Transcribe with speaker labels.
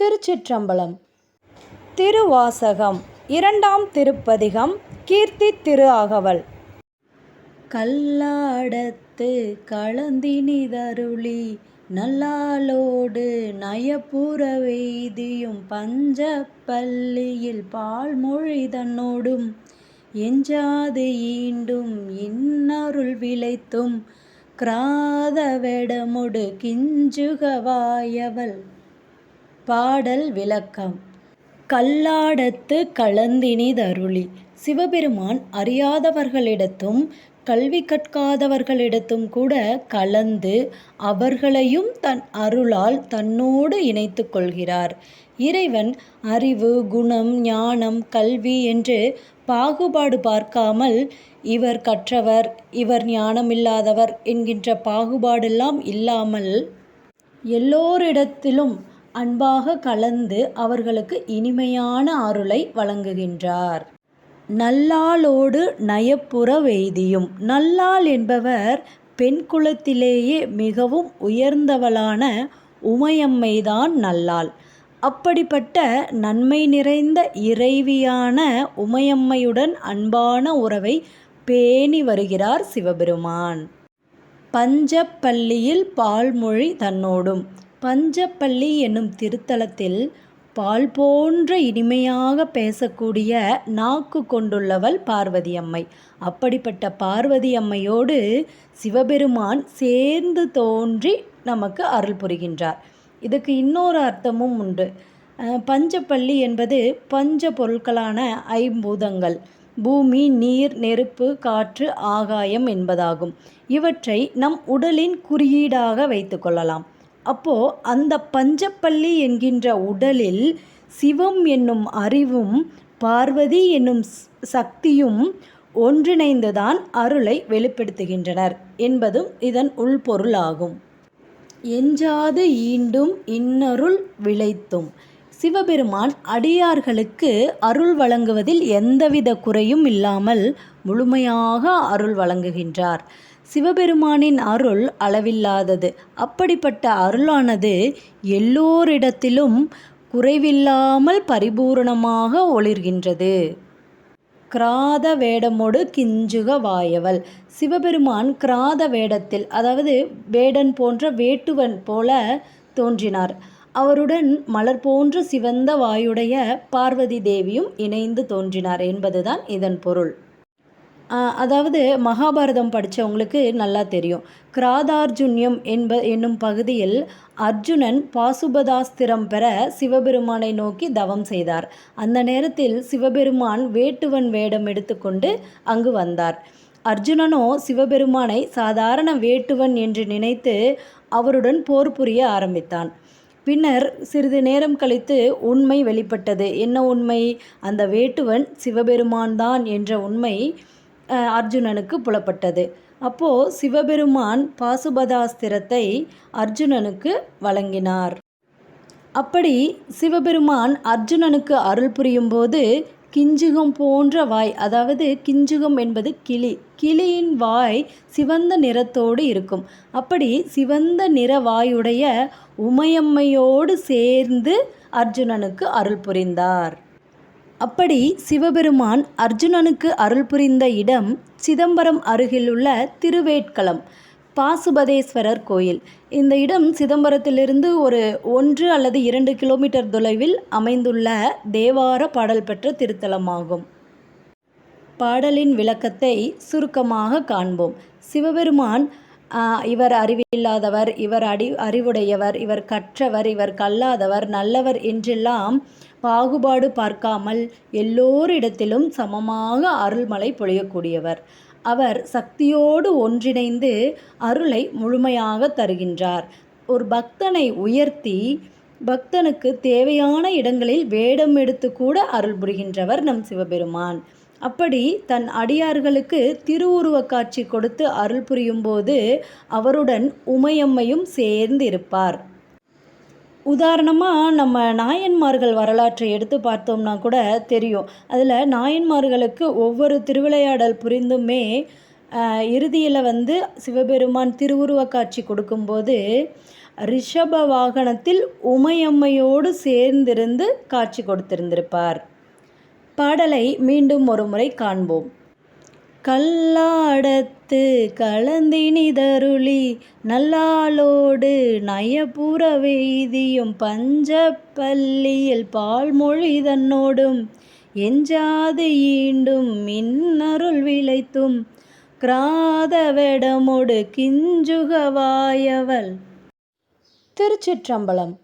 Speaker 1: திருச்சிற்றம்பலம். திருவாசகம் இரண்டாம் திருப்பதிகம் கீர்த்தி திரு கல்லாடத்து கல்லாடத்து களந்தினிதருளி நல்லாளோடு நயப்புற வெய்தியும் பஞ்ச பள்ளியில் பால்மொழி தன்னோடும் எஞ்சாது ஈண்டும் இன்னருள் விளைத்தும் கிராதவெடமுடு கிஞ்சுகவாயவள் பாடல் விளக்கம். கல்லாடத்து களந்தினிதருளி சிவபெருமான் அறியாதவர்களிடத்தும் கல்வி கற்காதவர்களிடத்தும் கூட கலந்து அவர்களையும் தன் அருளால் தன்னோடு இணைத்து கொள்கிறார். இறைவன் அறிவு குணம் ஞானம் கல்வி என்று பாகுபாடு பார்க்காமல் இவர் கற்றவர் இவர் ஞானமில்லாதவர் என்கின்ற பாகுபாடெல்லாம் இல்லாமல் எல்லோரிடத்திலும் அன்பாக கலந்து அவர்களுக்கு இனிமையான அருளை வழங்குகின்றார். நல்லாளோடு நயப்புற வெய்தியும் நல்லாள் என்பவர் பெண் குலத்திலேயே மிகவும் உயர்ந்தவளான உமையம்மைதான் நல்லாள். அப்படிப்பட்ட நன்மை நிறைந்த இறைவியான உமையம்மையுடன் அன்பான உறவை பேணி வருகிறார் சிவபெருமான். பஞ்சப்பள்ளியில் பால்மொழி தன்னோடும். பஞ்சப்பள்ளி என்னும் திருத்தலத்தில் பால் போன்ற இனிமையாக பேசக்கூடிய நாக்கு கொண்டுள்ளவள் பார்வதி அம்மை. அப்படிப்பட்ட பார்வதி அம்மையோடு சிவபெருமான் சேர்ந்து தோன்றி நமக்கு அருள் புரிகின்றார். இதுக்கு இன்னொரு அர்த்தமும் உண்டு. பஞ்சப்பள்ளி என்பது பஞ்ச பொருட்களான ஐம்பூதங்கள் பூமி நீர் நெருப்பு காற்று ஆகாயம் என்பதாகும். இவற்றை நம் உடலின் குறியீடாக வைத்து கொள்ளலாம். அப்போது அந்த பஞ்சப்பள்ளி என்கின்ற உடலில் சிவம் என்னும் அறிவும் பார்வதி என்னும் சக்தியும் ஒன்றிணைந்துதான் அருளை வெளிப்படுத்துகின்றனர் என்பதும் இதன் உள்பொருளாகும். எஞ்சாது ஈண்டும் இன்னருள் விளைத்தும். சிவபெருமான் அடியார்களுக்கு அருள் வழங்குவதில் எந்தவித குறையும் இல்லாமல் முழுமையாக அருள் வழங்குகின்றார். சிவபெருமானின் அருள் அளவில்லாதது. அப்படிப்பட்ட அருளானது எல்லோரிடத்திலும் குறைவில்லாமல் பரிபூரணமாக ஒளிர்கின்றது. கிராத வேடமோடு கிஞ்சுக வாயவள். சிவபெருமான் கிராத வேடத்தில் அதாவது வேடன் போன்ற வேட்டுவன் போல தோன்றினார். அவருடன் மலர் போன்ற சிவந்த வாயுடைய பார்வதி தேவியும் இணைந்து தோன்றினார் என்பதுதான் இதன் பொருள். அதாவது மகாபாரதம் படித்தவங்களுக்கு நல்லா தெரியும். கிராதார்ஜுன்யம் என்ப என்னும் பகுதியில் அர்ஜுனன் பாசுபதாஸ்திரம் பெற சிவபெருமானை நோக்கி தவம் செய்தார். அந்த நேரத்தில் சிவபெருமான் வேட்டுவன் வேடம் எடுத்துக்கொண்டு அங்கு வந்தார். அர்ஜுனனோ சிவபெருமானை சாதாரண வேட்டுவன் என்று நினைத்து அவருடன் போர் புரிய ஆரம்பித்தான். பின்னர் சிறிது நேரம் கழித்து உண்மை வெளிப்பட்டது. என்ன உண்மை? அந்த வேட்டுவன் சிவபெருமான் தான் என்ற உண்மை அர்ஜுனனுக்கு புலப்பட்டது. அப்போது சிவபெருமான் பாசுபதாஸ்திரத்தை அர்ஜுனனுக்கு வழங்கினார். அப்படி சிவபெருமான் அர்ஜுனனுக்கு அருள் புரியும் போது கிஞ்சுகம் போன்ற வாய் அதாவது கிஞ்சுகம் என்பது கிளி கிளியின் வாய் சிவந்த நிறத்தோடு இருக்கும். அப்படி சிவந்த நிற வாயுடைய உமையம்மையோடு சேர்ந்து அர்ஜுனனுக்கு அருள் புரிந்தார். அப்படி சிவபெருமான் அர்ஜுனனுக்கு அருள் புரிந்த இடம் சிதம்பரம் அருகிலுள்ள திருவேட்களம் பாசுபதேஸ்வரர் கோயில். இந்த இடம் சிதம்பரத்திலிருந்து ஒரு ஒன்று அல்லது இரண்டு கிலோமீட்டர் தொலைவில் அமைந்துள்ள தேவார பாடல் பெற்ற திருத்தலமாகும். பாடலின் விளக்கத்தை சுருக்கமாக காண்போம். சிவபெருமான் இவர் அறிவில்லாதவர் இவர் அடி அறிவுடையவர் இவர் கற்றவர் இவர் கல்லாதவர் நல்லவர் என்றெல்லாம் பாகுபாடு பார்க்காமல் எல்லோரிடத்திலும் சமமாக அருள்மலை பொழியக்கூடியவர். அவர் சக்தியோடு ஒன்றிணைந்து அருளை முழுமையாக தருகின்றார். ஒரு பக்தனை உயர்த்தி பக்தனுக்கு தேவையான இடங்களில் வேடம் எடுத்து கூட அருள் புரிகின்றவர் நம் சிவபெருமான். அப்படி தன் அடியார்களுக்கு திருவுருவ காட்சி கொடுத்து அருள் புரியும் போது அவருடன் உமையம்மையும் சேர்ந்து இருப்பார் உதாரணமாக நம்ம நாயன்மார்கள் வரலாற்றை எடுத்து பார்த்தோம்னா கூட தெரியும். அதில் நாயன்மார்களுக்கு ஒவ்வொரு திருவிளையாடல் புரிந்துமே இறுதியில் வந்து சிவபெருமான் திருவுருவ காட்சி கொடுக்கும்போது ரிஷப வாகனத்தில் உமையம்மையோடு சேர்ந்திருந்து காட்சி கொடுத்திருந்திருப்பார். பாடலை மீண்டும் ஒரு முறை காண்போம். கல்லாடத்து கலந்தினிதருளி நல்லாளோடு நயபுற வெய்தியும் பஞ்சப்பள்ளியில் பால்மொழி தன்னோடும் எஞ்சாது ஈண்டும் மின்னருள் விளைத்தும் கிராதவெடமொடு கிஞ்சுகவாயவள் திருச்சிற்றம்பலம்.